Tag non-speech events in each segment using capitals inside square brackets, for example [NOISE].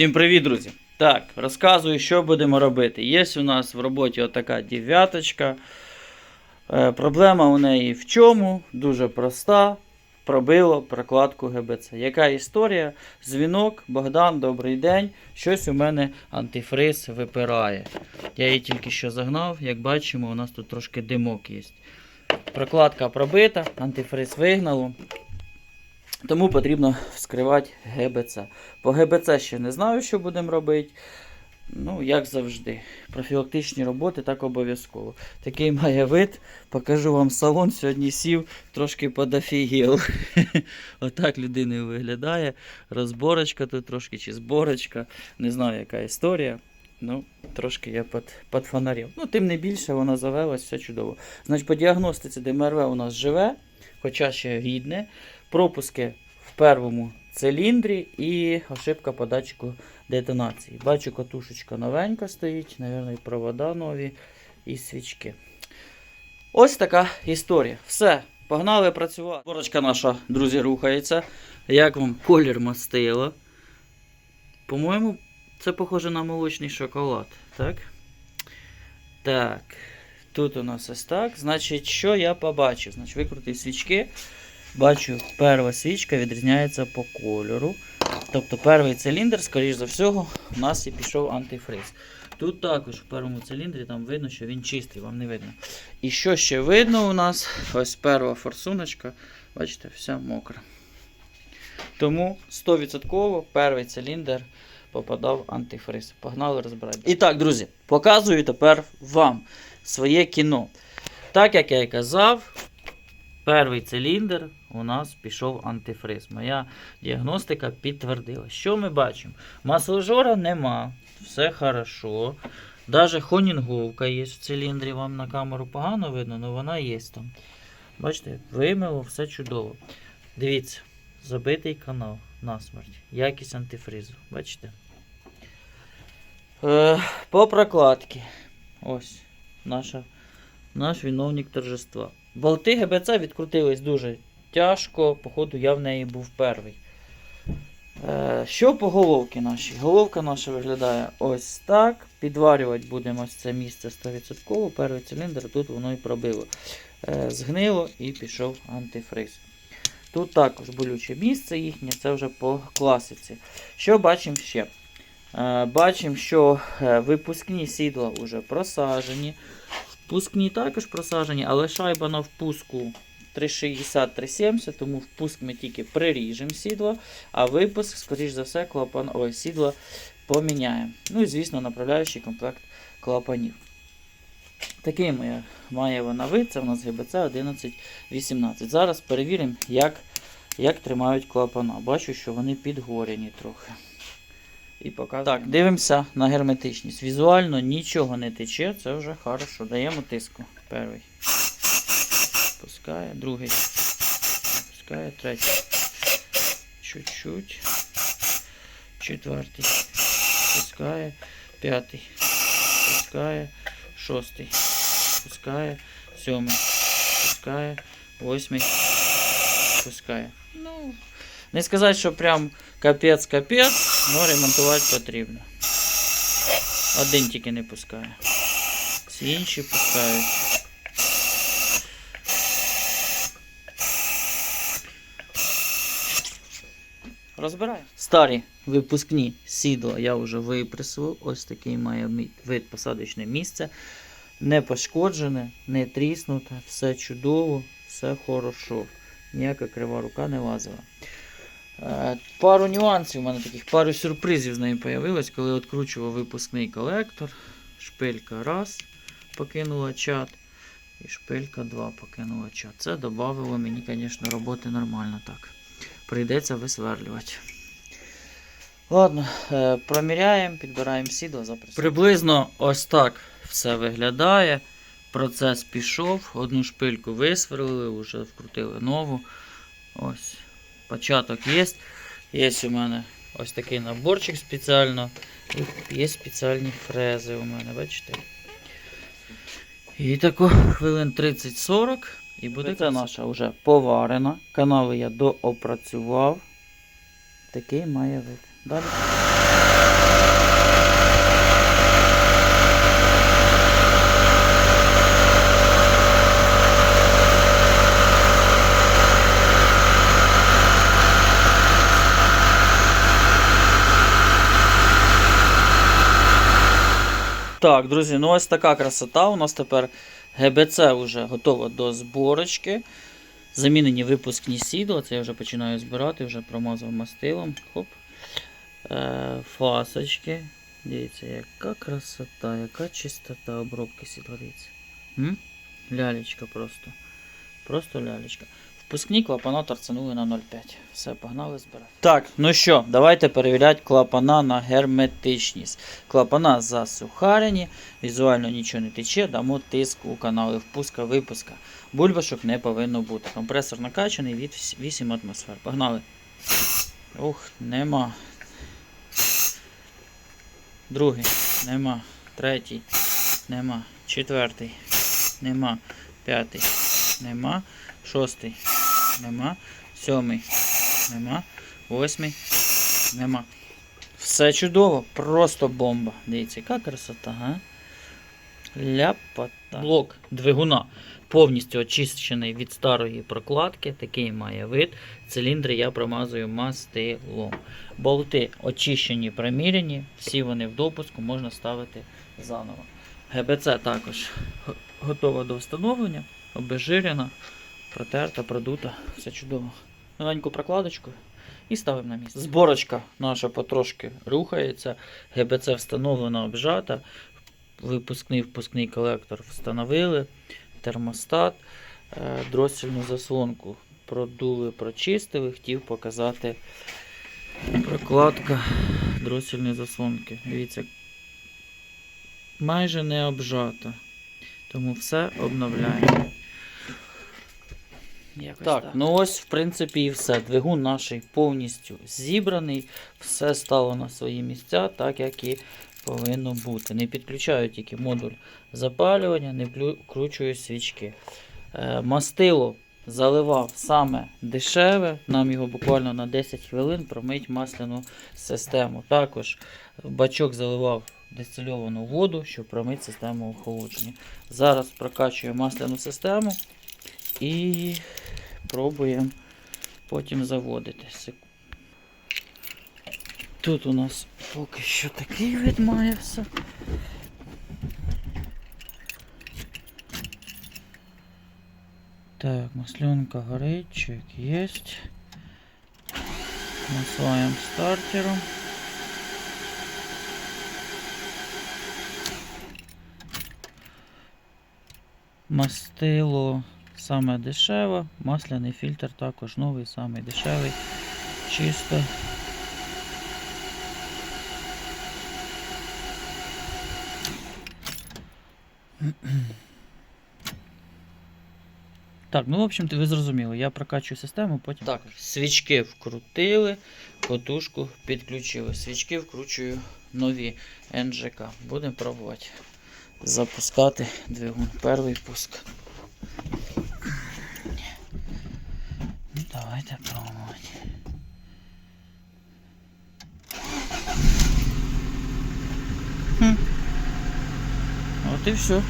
Всім привіт, друзі! Так, розказую, що будемо робити. Є у нас в роботі отака дев'яточка. Е, проблема у неї в чому? Дуже проста. Пробило прокладку ГБЦ. Яка історія? Дзвінок, Богдан, добрий день. Щось у мене антифриз випирає. Я її тільки що загнав. Як бачимо, у нас тут трошки димок є. Прокладка пробита, антифриз вигнало. Тому потрібно вскривати ГБЦ. По ГБЦ ще не знаю, що будемо робити. Ну, як завжди. Профілактичні роботи так обов'язково. Такий має вид. Покажу вам салон. Сьогодні сів, трошки подофігів. [LAUGHS] Отак людина виглядає. Розборочка тут трошки чи зборочка. Не знаю, яка історія. Ну, трошки я під, під фонарів. Ну, тим не більше, вона завелась, все чудово. Значить, по діагностиці ДМРВ у нас живе, хоча ще рідне. Пропуски в первому циліндрі і ошибка по детонації. Бачу, катушечка новенька стоїть, мабуть, і провода нові і свічки. Ось така історія. Все, погнали працювати. Борочка наша, друзі, рухається. Як вам колір мастила? По-моєму, це похоже на молочний шоколад, так? Так. Тут у нас ось так. Значить, що я побачив? Значить, викрутив свічки. Бачу, перша свічка відрізняється по кольору. Тобто перший циліндр, скоріш за всього, у нас і пішов антифриз. Тут також в першому циліндрі там видно, що він чистий, вам не видно. І що ще видно у нас? Ось перша форсуночка, бачите, вся мокра. Тому 100% перший циліндр попадав антифриз. Погнали розбирати. І так, друзі, показую тепер вам своє кіно. Так як я і казав, перший циліндр у нас пішов антифриз. Моя діагностика підтвердила. Що ми бачимо? Масложора нема, все хорошо. Даже хонінговка є в циліндрі, вам на камеру погано видно, але вона є там. Бачите, вимило, все чудово. Дивіться, забитий канал насмерть. Якість антифризу. Бачите? Е, по прокладці. Ось наша, наш виновник торжества. Болти ГБЦ відкрутились дуже тяжко, походу я в неї був перший. Е, що по головці нашій? Головка наша виглядає ось так. Підварювати будемо ось це місце 100%. Перший циліндр тут воно і пробило. Е, згнило і пішов антифриз. Тут також болюче місце їхнє, це вже по класиці. Що бачимо ще? Е, бачимо, що випускні сідла вже просажені. Впускні також просажені, але шайба на впуску 360-370, тому впуск ми тільки приріжемо сідло, а випуск, скоріш за все, клапан, ой, сідло поміняємо. Ну і, звісно, направляючий комплект клапанів. Такий має, має вона вид, це у нас ГБЦ 1118. Зараз перевіримо, як, як тримають клапана. Бачу, що вони підгоряні трохи. І. Так, дивимося на герметичність. Візуально нічого не тече, це вже хорошо. Даємо тиску. Перший. Пускає, другий. Пускає, третій. Чуть-чуть. Четвертий. Пускає. П'ятий. Пускає. Шостий. Пускає. Сьомий. Пускає. Восьмий. Пускає. Ну, не сказати, що прям капець-капець, але ремонтувати потрібно. Один тільки не пускає. Всі інші пускають. Розбираю. Старі випускні сідла я вже випресував. Ось такий має вид посадочне місце. Не пошкоджене, не тріснуте, все чудово, все хорошо. Ніяка крива рука не лазила. Е, Пару нюансів у мене таких, пару сюрпризів з нею появилось, коли відкручував випускний колектор. Шпилька раз покинула чат. І шпилька 2 покинула чат. Це додавало мені, звісно, роботи нормально так. Прийдеться висверлювати. Ладно, е, проміряємо, підбираємо сідло, запресуємо. Приблизно ось так все виглядає. Процес пішов, одну шпильку висверлили, вже вкрутили нову. Ось. Початок є. Є у мене ось такий наборчик спеціально. І є спеціальні фрези у мене, бачите? І тако хвилин 30-40 і буде наша вже поварена. Канави я доопрацював. Такий має вид. Далі. Так, друзі, ну ось така красота у нас тепер. ГБЦ вже готово до зборочки. Замінені випускні сідла, це я вже починаю збирати, вже промазав мастилом. Хоп. Е, фасочки. Дивіться, яка красота, яка чистота обробки сідла. Дивіться. М? Лялечка просто. Просто лялечка. Впускні клапана торцанули на 0,5. Все, погнали збирати. Так, ну що, давайте перевіряти клапана на герметичність. Клапана засухарені, візуально нічого не тече, дамо тиск у канали впуска, випуска. Бульбашок не повинно бути. Компресор накачаний від 8 атмосфер. Погнали. Ух, нема. Другий. Нема. Третій. Нема. Четвертий. Нема. П'ятий. Нема. Шостий. Нема. Сьомий. Нема. Восьмий. Нема. Все чудово, просто бомба. Дивіться, яка красота, га? Ляпота. Блок двигуна повністю очищений від старої прокладки. Такий має вид. Циліндри я промазую мастилом. Болти очищені, проміряні, всі вони в допуску, можна ставити заново. ГБЦ також готова до встановлення, обезжирена, протерта, продута, все чудово. Маленьку прокладочку і ставимо на місце. Зборочка наша потрошки рухається, ГБЦ встановлена, обжата, випускний впускний колектор встановили, термостат, е, дросільну заслонку продули, прочистили, хотів показати прокладка дросільної заслонки. Дивіться, майже не обжата. Тому все обновляємо. Якось так, ну ось, в принципі, і все. Двигун наш повністю зібраний, все стало на свої місця, так як і повинно бути. Не підключаю тільки модуль запалювання, не вкручую свічки. Е, мастило заливав саме дешеве, нам його буквально на 10 хвилин промить масляну систему. Також бачок заливав дистильовану воду, щоб промити систему охолодження. Зараз прокачую масляну систему і пробуємо потім заводити. Тут у нас поки що такий вид має все. Так, масленка горить, чек есть. Насваем стартером. Мастило саме дешеве, масляний фільтр також новий, самий дешевий, чисто. Так, ну в общем, ви зрозуміли, я прокачую систему, потім. Так, свічки вкрутили, котушку підключили. Свічки вкручую нові НЖК. Будемо пробувати запускати двигун. Перший пуск. Ну, Давайте пробувати. Хм. От і все.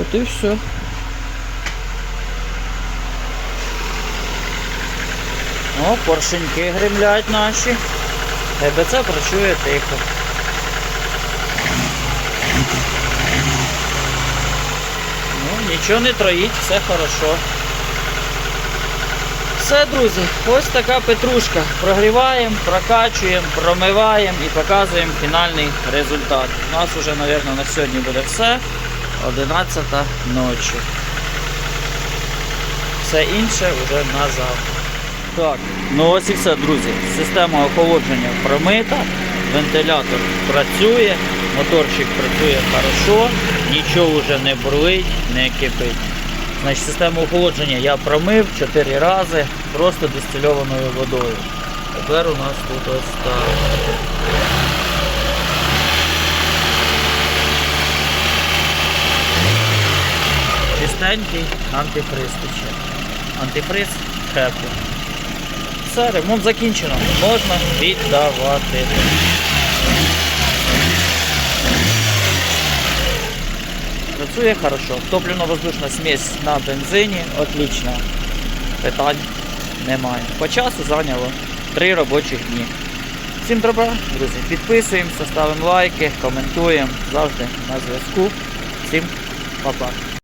От і все. О, поршеньки гремлять наші. ГБЦ працює тихо. Ну, нічого не троїть, все хорошо. Все, друзі, ось така петрушка. Прогріваємо, прокачуємо, промиваємо і показуємо фінальний результат. У нас вже, мабуть, на сьогодні буде все. 11 ночі. Все інше вже на завтра. Так, ну ось і все, друзі. Система охолодження промита, вентилятор працює, моторчик працює хорошо, нічого вже не бурлить, не кипить. Значить, систему охолодження я промив 4 рази просто дистильованою водою. Тепер у нас тут ось. Чистенький антифриз тече. Антифриз хеппі. Все, ремонт закінчено. Можна віддавати. Працює хорошо. Топливно-воздушна смесь на бензині. Отлично. Питань немає. По часу зайняло 3 робочих дні. Всім добра, друзі. Підписуємося, ставимо лайки, коментуємо. Завжди на зв'язку. Всім па-па.